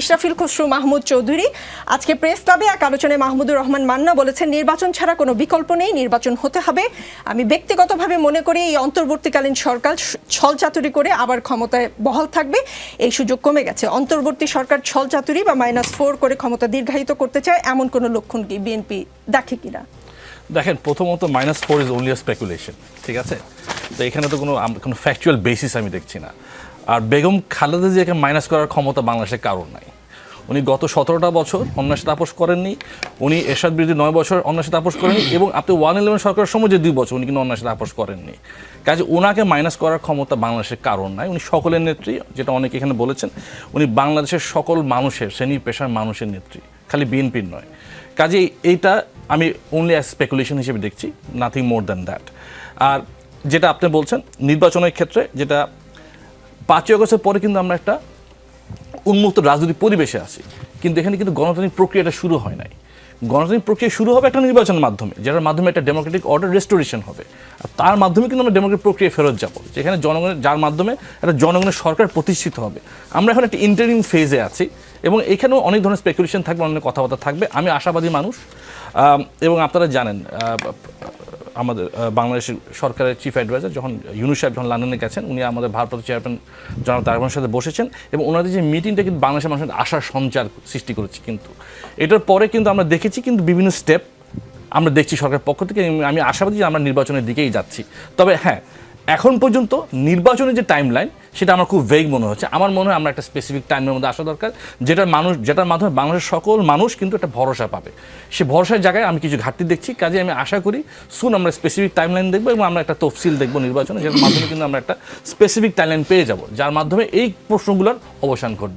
ইশরাফিল খসরু, মাহমুদ চৌধুরী। আজকে প্রেস ক্লাবে এক আলোচনায় মাহমুদুর রহমান মান্না বলেছেন, নির্বাচন ছাড়া কোনো বিকল্প নেই, নির্বাচন হতে হবে। আমি ব্যক্তিগতভাবে মনে করি, এই অন্তর্বর্তীকালীন সরকার ছলচাতুরি করে আবার ক্ষমতায় বহাল থাকবে। এই সুযোগ কমে গেছে। অন্তর্বর্তী সরকার ছলচাতুরি বা মাইনাস ফোর করে ক্ষমতা দীর্ঘায়িত করতে চায়, এমন কোনো লক্ষণ কি বিএনপি দেখে কিনা? দেখেন, প্রথমত minus four is only speculation, ঠিক আছে? তো এখানে তো কোনো কোনো ফ্যাকচুয়াল বেসিস আমি দেখছি না। আর বেগম খালেদা জিয়াকে মাইনাস করার ক্ষমতা বাংলাদেশের কারণ নাই। উনি গত সতেরোটা বছর অন্যান্য সাথে আপোষ করেননি, উনি এরশাদ বিরোধী নয় বছর অন্যান্য সাথে করেননি এবং আপনি ওয়ান ইলেভেন সরকারের সময় যে দুই বছর উনি কিন্তু অন্যান্য সাথে করেননি। কাজে ওনাকে মাইনাস করার ক্ষমতা বাংলাদেশের কারণ নাই। উনি সকলের নেত্রী, যেটা অনেকে এখানে বলেছেন, উনি বাংলাদেশের সকল মানুষের, শ্রেণি পেশার মানুষের নেত্রী, খালি বিএনপির নয়। কাজে এইটা আমি অনলি অ্যাজ স্পেকুলেশন হিসেবে দেখছি নাথিং মোর দ্যান দ্যাট আর যেটা আপনি বলছেন, নির্বাচনের ক্ষেত্রে যেটা পাঁচই আগস্টের পরে কিন্তু আমরা একটা উন্মুক্ত রাজনৈতিক পরিবেশে আছি। কিন্তু এখানে কিন্তু গণতান্ত্রিক প্রক্রিয়াটা শুরু হয় নাই। গণতান্ত্রিক প্রক্রিয়া শুরু হবে একটা নির্বাচনের মাধ্যমে, যেটার মাধ্যমে একটা ডেমোক্রেটিক অর্ডার রেস্টোরেশন হবে। আর তার মাধ্যমে কিন্তু আমরা ডেমোক্রেটিক প্রক্রিয়া ফেরত যাব। যেখানে জনগণের যার মাধ্যমে একটা জনগণের সরকার প্রতিষ্ঠিত হবে। আমরা এখন একটা ইন্টারিম ফেজে আছি এবং এখানেও অনেক ধরনের স্পেকুলেশন থাকবে, অনেক কথাবার্তা থাকবে। আমি আশাবাদী মানুষ। এবং আপনারা জানেন আমাদের বাংলাদেশের সরকারের চিফ অ্যাডভাইজার যখন ইউনুস সাহেব যখন লন্ডনে গেছেন, উনি আমাদের ভারপ্রাপ্ত চেয়ারম্যান জনাব তারের সাথে বসেছেন এবং ওনাদের যে মিটিংটা কিন্তু বাংলাদেশের মানুষের আশার সঞ্চার সৃষ্টি করেছে কিন্তু। এটার পরে কিন্তু আমরা দেখেছি কিন্তু বিভিন্ন স্টেপ আমরা দেখছি সরকারের পক্ষ থেকে আমি আশাবাদী যে আমরা নির্বাচনের দিকেই যাচ্ছি। তবে হ্যাঁ এখন পর্যন্ত নির্বাচনের যে টাইম লাইন সেটা আমার খুব ভেগ মনে হচ্ছে। আমার মনে হয় আমরা একটা স্পেসিফিক টাইমের মধ্যে আসা দরকার, যেটার মানুষ, যেটার মাধ্যমে বাংলাদেশের সকল মানুষ কিন্তু একটা ভরসা পাবে। সে ভরসার জায়গায় আমি কিছু ঘাটতি দেখছি কাজে আমি আশা করি সুন আমরা স্পেসিফিক টাইম লাইন দেখব এবং আমরা একটা তফসিল দেখব নির্বাচনে, যেটার মাধ্যমে কিন্তু আমরা একটা স্পেসিফিক টাইম লাইন পেয়ে যাব, যার মাধ্যমে এই প্রশ্নগুলোর অবসান ঘটবে।